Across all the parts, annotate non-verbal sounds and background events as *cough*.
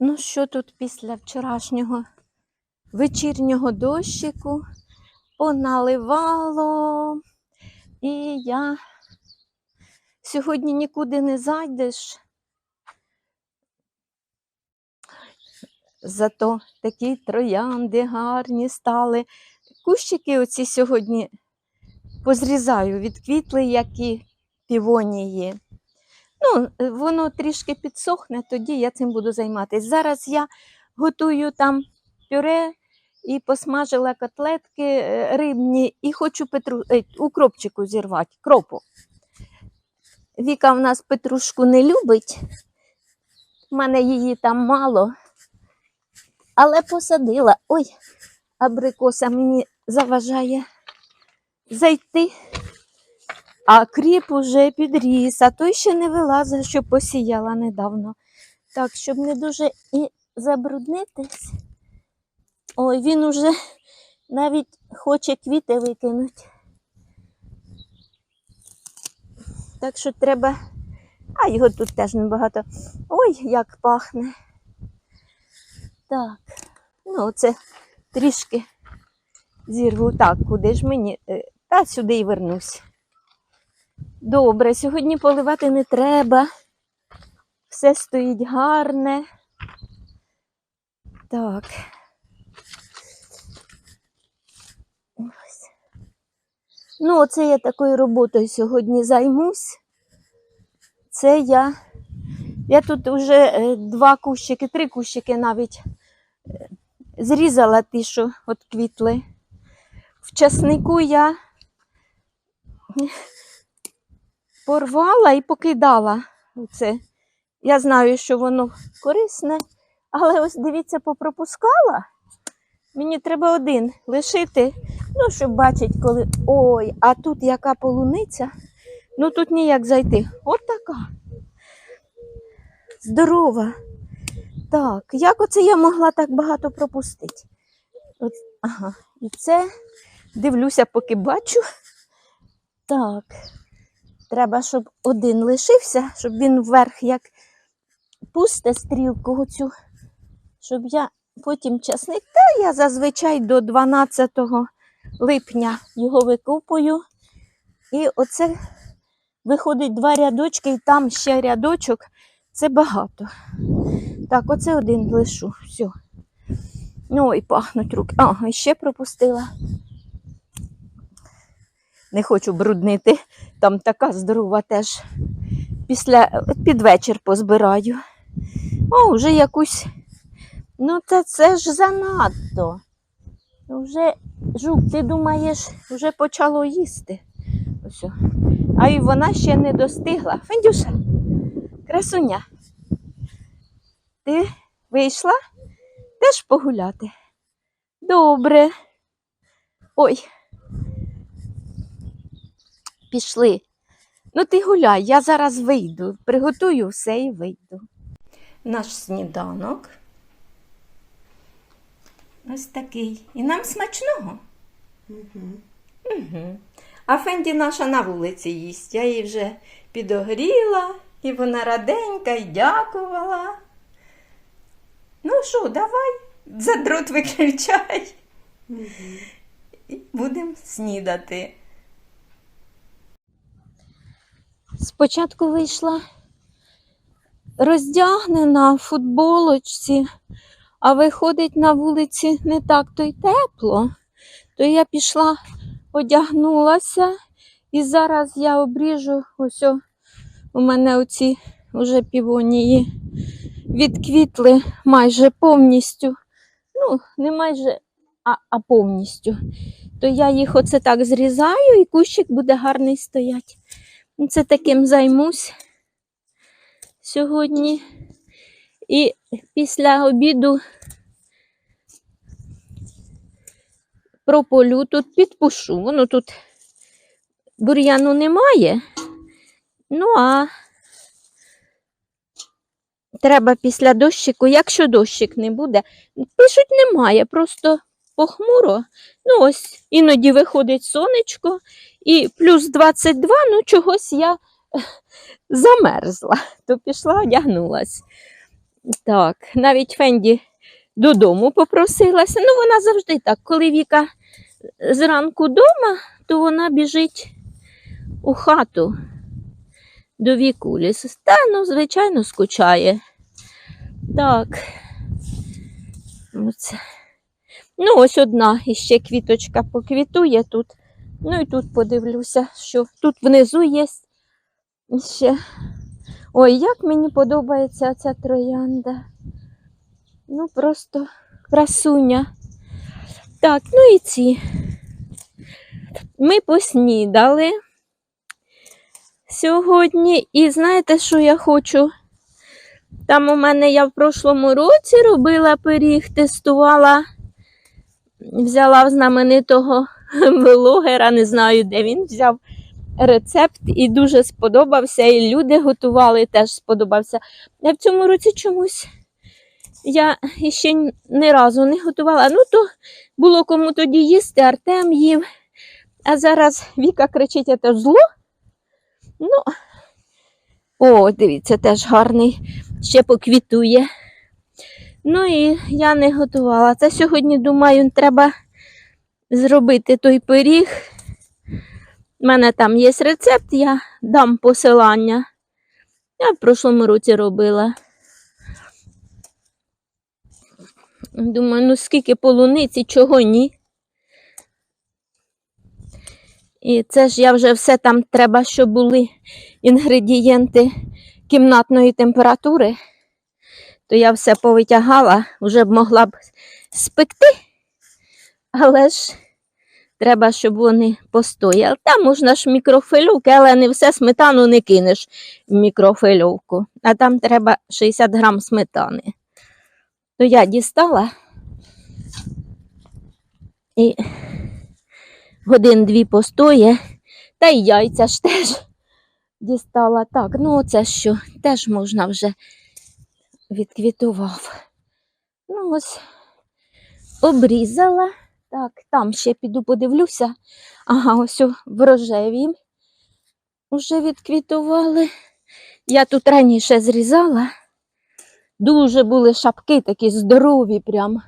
Ну, що тут після вчорашнього вечірнього дощику поналивало, і я сьогодні нікуди не зайдеш. Зато такі троянди гарні стали. Кущики оці сьогодні позрізаю, відквітли, і півонії. Ну, е, воно трішки підсохне, тоді я цим буду займатися. Зараз я готую там пюре і посмажила котлетки е, рибні, і хочу петру... е, укропчику зірвати, кропу. Віка в нас петрушку не любить, в мене її там мало, але посадила. Ой, абрикоса мені заважає зайти. А кріп уже підріс, а той ще не вилазив, що посіяла недавно. Так, щоб не дуже і забруднитись. Ой, він уже навіть хоче квіти викинути. Так що треба. А його тут теж небагато. Ой, як пахне. Так, ну це трішки зірву. Так, куди ж мені? Е, Та сюди і вернусь. Добре, сьогодні поливати не треба. Все стоїть гарне. Так. Ну, оце я такою роботою сьогодні займусь. Це я. Я тут вже е, два кущики, три кущики навіть е, зрізала ті, що от квітли. В часнику я порвала і покидала це. Я знаю, що воно корисне, але ось дивіться, попропускала. Мені треба один лишити, ну, щоб бачити, коли. Ой, а тут яка полуниця. Ну тут ніяк зайти. От така. Здорова. Так, як оце я могла так багато пропустити? От, ага, і це дивлюся, поки бачу. Так. Треба, щоб один лишився, щоб він вверх як пусте стрілку оцю, щоб я потім часник, та я зазвичай до 12 липня його викопую. І оце виходить два рядочки, і там ще рядочок. Це багато. Так, оце один лишу. Все. Ой, пахнуть руки. І ще пропустила. Не хочу бруднити. Там така здорова теж. Після під вечір позбираю. О, вже якусь. Ну, та це ж занадто. Вже жук, ти думаєш, вже почало їсти. Ось. А і вона ще не достигла. Фендюша, красуня. Ти вийшла теж погуляти? Добре. Ой. Пішли. Ну, ти гуляй, я зараз вийду, приготую все і вийду. Наш сніданок. Ось такий. І нам смачного. Угу. А Фенді наша на вулиці їсть. Я її вже підогріла, і вона раденька і дякувала. Ну що, давай, за дрот виключай. І будемо снідати. Спочатку вийшла роздягнена в футболочці, а виходить на вулиці не так то й тепло. То я пішла, одягнулася, і зараз я обріжу ось у мене оці вже півонії відквітли майже повністю. Ну, не майже, а, а повністю. То я їх оце так зрізаю, і кущик буде гарний стоять. Це таким займусь сьогодні. І після обіду прополю тут підпушу. Воно тут бур'яну немає. Ну, а треба після дощику, якщо дощик не буде, пишуть немає, просто похмуро. Ну, ось іноді виходить сонечко, і плюс 22, ну чогось я замерзла, то пішла, одягнулась. Так, навіть Фенді додому попросилася. Ну, вона завжди так. Коли Віка зранку вдома, то вона біжить у хату до Вікулі. Та, ну, звичайно, скучає. Так. Оце. Ну, ось одна іще квіточка поквітує тут. Ну і тут подивлюся, що тут внизу є ще. Ой, як мені подобається ця троянда. Ну, просто красуня. Так, ну і ці. Ми поснідали сьогодні. І знаєте, що я хочу? Там у мене я в прошлому році робила пиріг, тестувала, взяла в знаменитого *laughs* блогера, не знаю, де він взяв рецепт і дуже сподобався. І люди готували, теж сподобався. Я в цьому році чомусь я ще ні разу не готувала. Ну, то було кому тоді їсти, Артем їв. А зараз Віка кричить, це зло. Ну, о, дивіться, теж гарний, ще поквітує. Ну і я не готувала. Це сьогодні, думаю, треба зробити той пиріг. У мене там є рецепт, я дам посилання. Я в прошлому році робила. Думаю, ну скільки полуниці, чого ні. І це ж я вже все там треба, щоб були інгредієнти кімнатної температури. То я все повитягала, вже б могла б спекти, але ж треба, щоб вони постояли. Там можна ж мікрофильовки, але не все сметану не кинеш в мікрофильовку. А там треба 60 грам сметани. То я дістала і годин-дві постоє, та й яйця ж теж дістала. Так, ну оце що, теж можна вже відквітував. Ну, ось обрізала. Так, там ще піду подивлюся. Ага, ось в рожевій вже відквітували. Я тут раніше зрізала. Дуже були шапки такі здорові прям.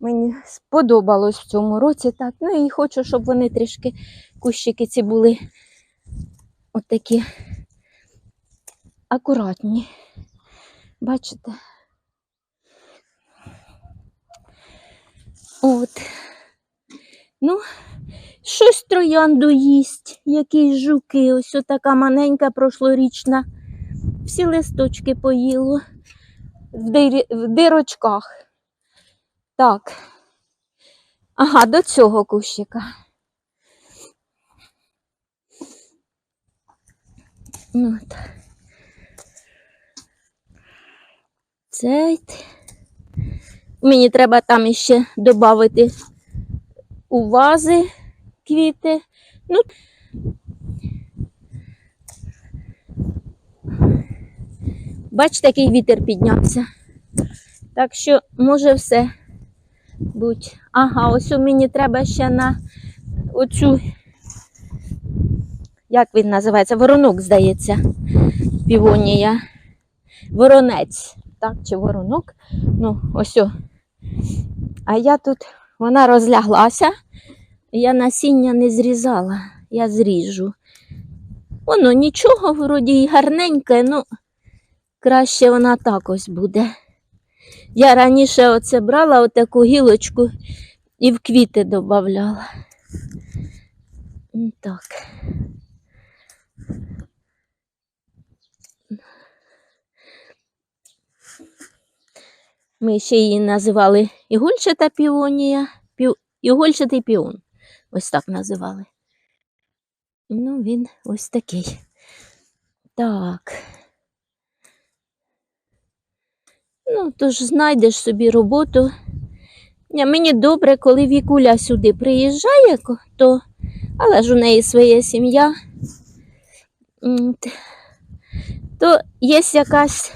Мені сподобалось в цьому році так. Ну і хочу, щоб вони трішки кущики ці були отакі акуратні. Бачите? От. Ну, щось троянду їсть, якісь жуки, ось така маленька прошлорічна. Всі листочки поїло в, дирі, в дирочках. Так. Ага, до цього кущика. Ну, от. Цей. Мені треба там іще додати у вази квіти. Ну, бачите, який вітер піднявся. Так що, може, все будь. Ага, ось у мені треба ще на оцю, як він називається? Воронок, здається, півонія. Воронець, так, чи воронок. Ну, ось. о. А я тут, вона розляглася, я насіння не зрізала, я зріжу. Воно нічого, вроді й гарненьке, ну краще вона так ось буде. Я раніше оце брала отаку гілочку і в квіти додавала. Так. Ми ще її називали ігольчата піонія, пів... ігольчатий піон. Ось так називали. Ну, він ось такий. Так. Ну, тож знайдеш собі роботу. Ні, мені добре, коли Вікуля сюди приїжджає, то, але ж у неї своя сім'я. То є якась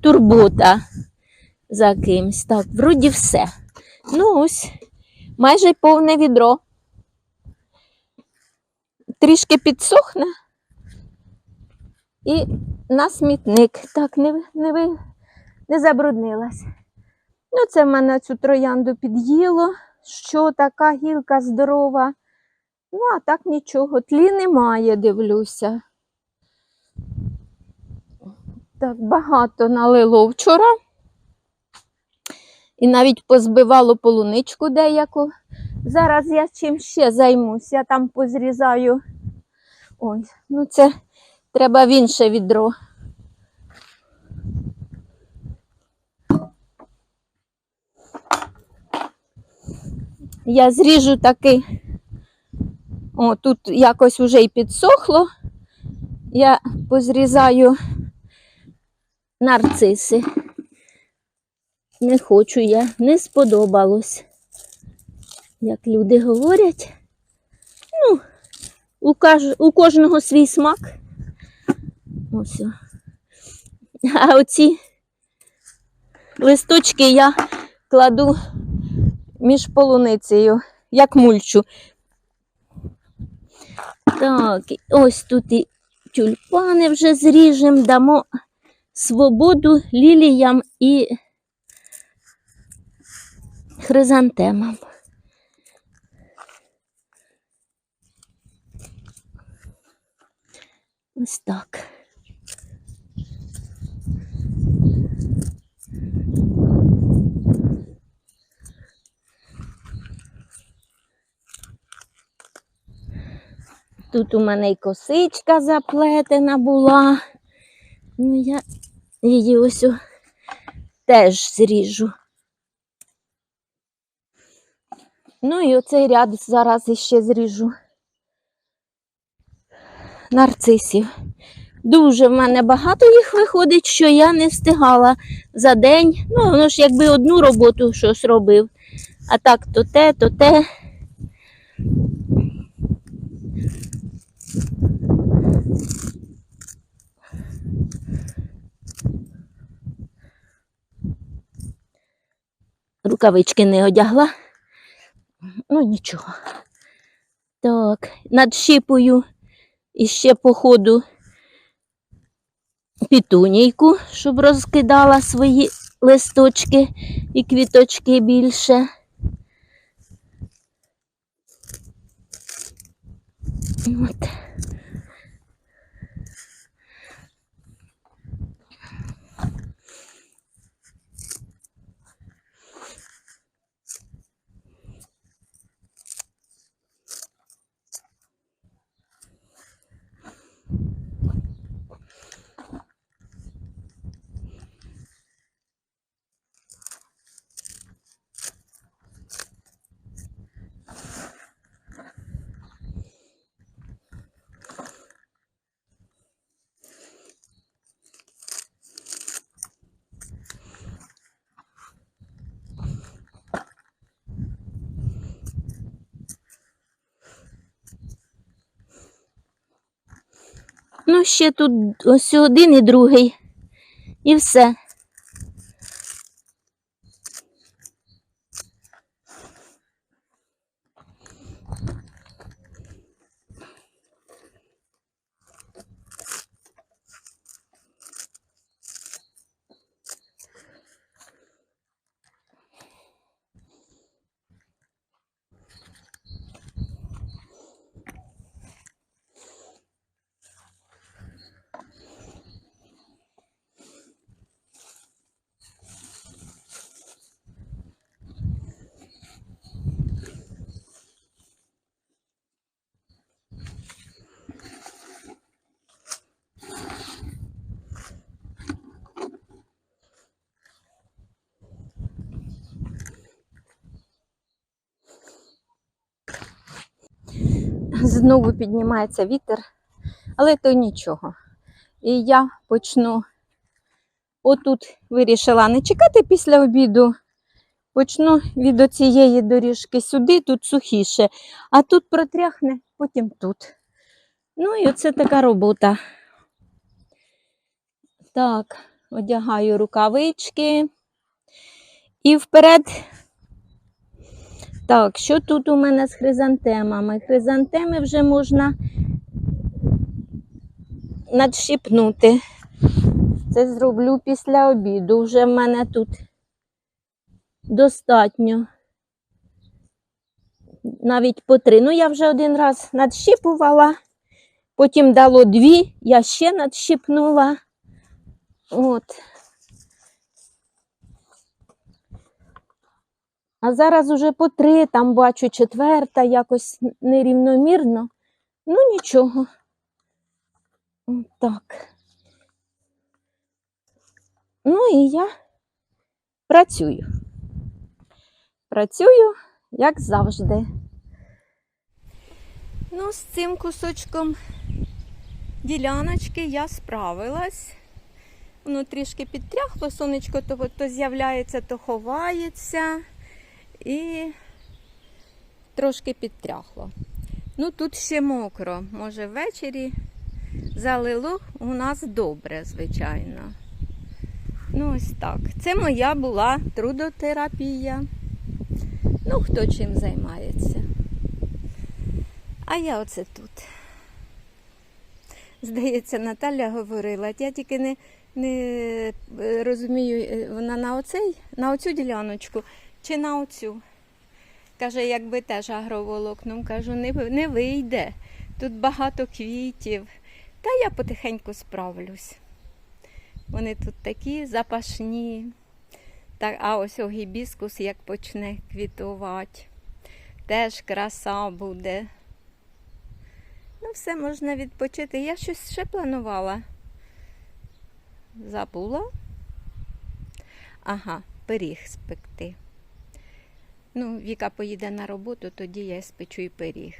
турбота за кимсь. Так, вроді все. Ну ось, майже повне відро. Трішки підсохне. І на смітник. Так, не, не не забруднилась. Ну, це в мене цю троянду під'їло, що така гілка здорова. Ну, а так нічого, тлі немає, дивлюся. Так, багато налило вчора. І навіть позбивало полуничку деяку. Зараз я чим ще займусь. Я там позрізаю. Ой, ну це треба в інше відро. Я зріжу такий. О, тут якось вже і підсохло. Я позрізаю нарциси. Не хочу я, не сподобалось. Як люди говорять. Ну, у, каж... у кожного свій смак. Ось. А оці листочки я кладу між полуницею, як мульчу. Так, ось тут і тюльпани вже зріжемо, дамо свободу ліліям і хризантемам. Ось так. Тут у мене й косичка заплетена була. Ну, я її ось теж зріжу. Ну і оцей ряд зараз іще зріжу. Нарцисів. Дуже в мене багато їх виходить, що я не встигала за день. Ну, воно ж якби одну роботу щось робив. А так то те, то те. Рукавички не одягла. Ну, нічого. Так, надщипую іще по ходу пітунійку, щоб розкидала свої листочки і квіточки більше. От. Ну, ще тут ось один і другий. І все. Знову піднімається вітер, але то нічого. І я почну отут вирішила не чекати після обіду. Почну від оцієї доріжки сюди, тут сухіше, а тут протряхне, потім тут. Ну і оце така робота. Так, одягаю рукавички. І вперед. Так, що тут у мене з хризантемами? Хризантеми вже можна надщипнути. Це зроблю після обіду. Вже в мене тут достатньо. Навіть по три. Ну, я вже один раз надщіпувала, потім дало дві, я ще надщіпнула. От. А зараз уже по три, там бачу четверта, якось нерівномірно. Ну, нічого. Так. Ну і я працюю. Працюю, як завжди. Ну, з цим кусочком діляночки я справилась. Воно трішки підтряхло, сонечко то, то з'являється, то ховається. І трошки підтряхло. Ну, тут ще мокро. Може, ввечері залило у нас добре, звичайно. Ну, ось так. Це моя була трудотерапія. Ну, хто чим займається. А я оце тут. Здається, Наталя говорила, я тільки не, не е, розумію, е, вона на оцей, на оцю діляночку чи на оцю. Каже, якби теж агроволокном, кажу, не, не вийде. Тут багато квітів. Та я потихеньку справлюсь. Вони тут такі запашні. Так, а ось о гібіскус як почне квітувати. Теж краса буде. Ну, все можна відпочити. Я щось ще планувала. Забула. Ага, пиріг спекти. Ну, Віка поїде на роботу, тоді я спечу і пиріг.